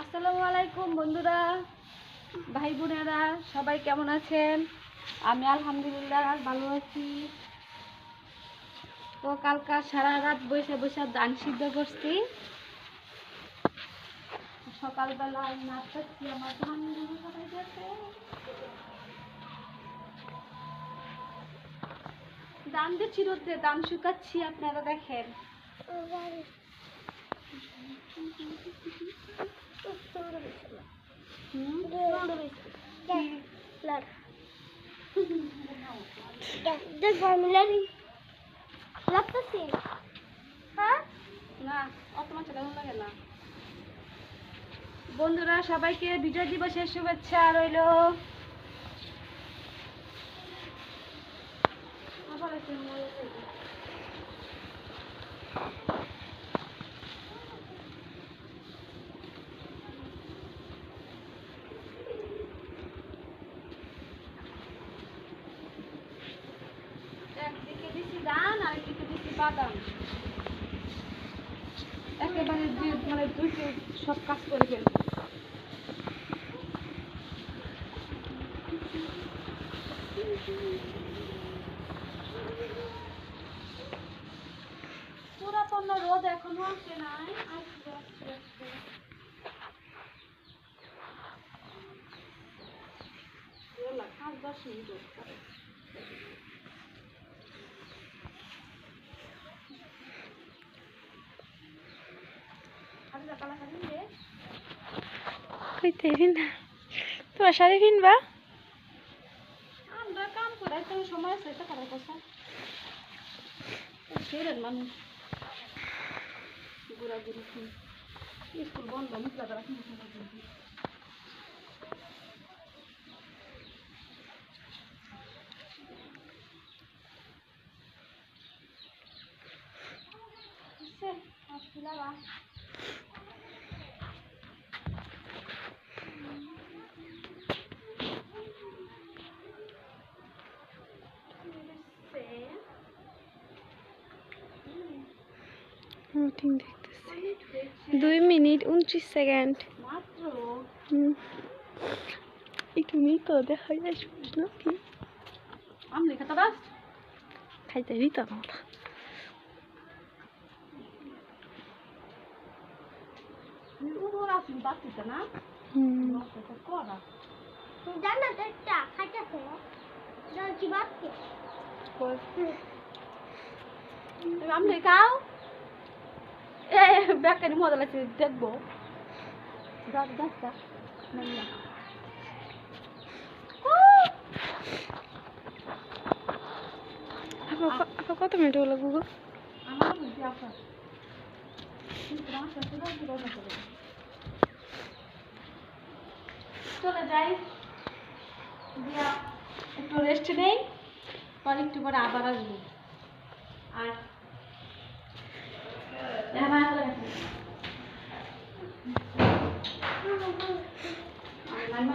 আসসালামু আলাইকুম বন্ধুরা, ভাই বোনেরা, সবাই কেমন আছেন? আমি আলহামদুলিল্লাহ ভালো আছি। তো কালকা সারা রাত বসে বসে ধান সিদ্ধ করছি। সকালবেলা নাচতেছি আমার ধান ধান দিচ্ছি রোদ্রে, ধান শুকাচ্ছি, আপনারা দেখেন। হুম? না অত মাছ লাগে বন্ধুরা সবাইকে বিজয় দিবসের শুভেচ্ছা রইল আবার একটা ময়ূর দেখি। একদিকে দিছি ধান আর একদিকে দিছি বাদাম। একেবারে মানে দুইটি সব কাজ করে ফেলব। পুরাতন রোদ এখনও আসে নাই আসবে আসবে আসবে। দশ মিনিট হইতে না। তোমার শাড়ি কিনবা? আমরা কাম করে তো সময় আছে এটা করার কথা। ফেরেন মানুষ। ঘুরা স্কুল বন্ধ মুখলা দ্বারা কিন্তু মিটিং দেখতেছি। দুই মিনিট উনত্রিশ সেকেন্ড। একটু দেখা যায় কি আমলি খাতা দাস খাইতে দিতাম বেকারি মজা লাগছে দেখব কত মিনিট হলো গুগু আমার বুদ্ধি আপনার কিন্তু আমার শ্বশুর আর বিরোধ করে চলে যাই। দিয়া একটু রেস্ট নেই পরে একটু পরে আবার আসব। আর মাইমা